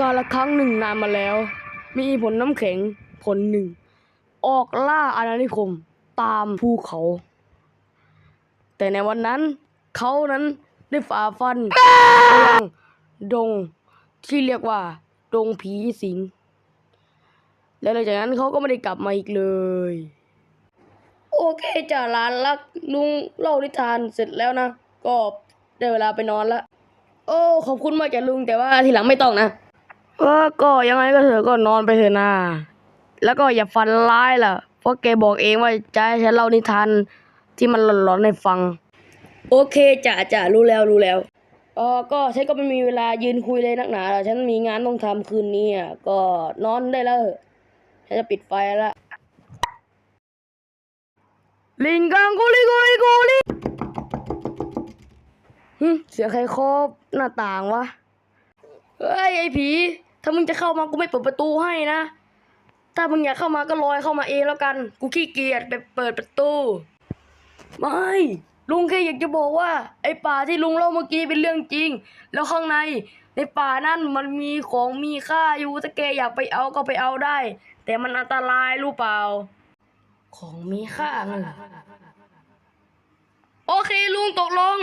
กาละครั้งหนึ่งนานมาแล้ว มีผลน้ำแข็งผลหนึ่ง ออกล่าอาณานิคมตามภูเขา แต่ในวันนั้นเขานั้นได้ฝ่าฟันไปยังดงที่เรียกว่า ดงผีสิง แล้วหลังจากนั้นเขาก็ไม่ได้กลับมาอีกเลย โอเคจ้าหลานรักลุงเล่านิทานเสร็จแล้วนะ ก็ได้เวลาไปนอนล้วโอ้ ขอบคุณมากจ้ะลุงแต่ว่าทีหลังไม่ต้องนะ เออก็ยังไงก็เถอะก็นอนไปเถอะนะแล้วก็อย่าฝันร้ายล่ะ เพราะแกบอกเองว่าจะให้ฉันเล่านิทานที่มันหลอนๆให้ฟัง โอเคจ้ะจ้ะรู้แล้วรู้แล้วเออก็ฉันก็ไม่มีเวลายืนคุยเลยนักหนาแล้วฉันมีงานต้องทำคืนนี้อะก็นอนได้แล้วเถอะฉันจะปิดไฟแล้วลิงกังกูลิกูลิกูลิหึเสียงใครเคาะหน้าต่างวะ เฮ้ยไอ้ผี ถ้ามึงจะเข้ามากูไม่เปิดประตูให้นะ ถ้ามึงอยากเข้ามาก็ลอยเข้ามาเองแล้วกัน กูขี้เกียจไปเปิดประตู ไม่ ลุงแค่อยากจะบอกว่า ไอ้ป่าที่ลุงเล่าเมื่อกี้เป็นเรื่องจริง แล้วข้างใน ในป่านั่นมันมีของมีค่าอยู่ถ้าแกอยากไปเอาก็ไปเอาได้ แต่มันอันตรายรู้เปล่า ของมีค่านั่นแหละโอเคลุงตกลง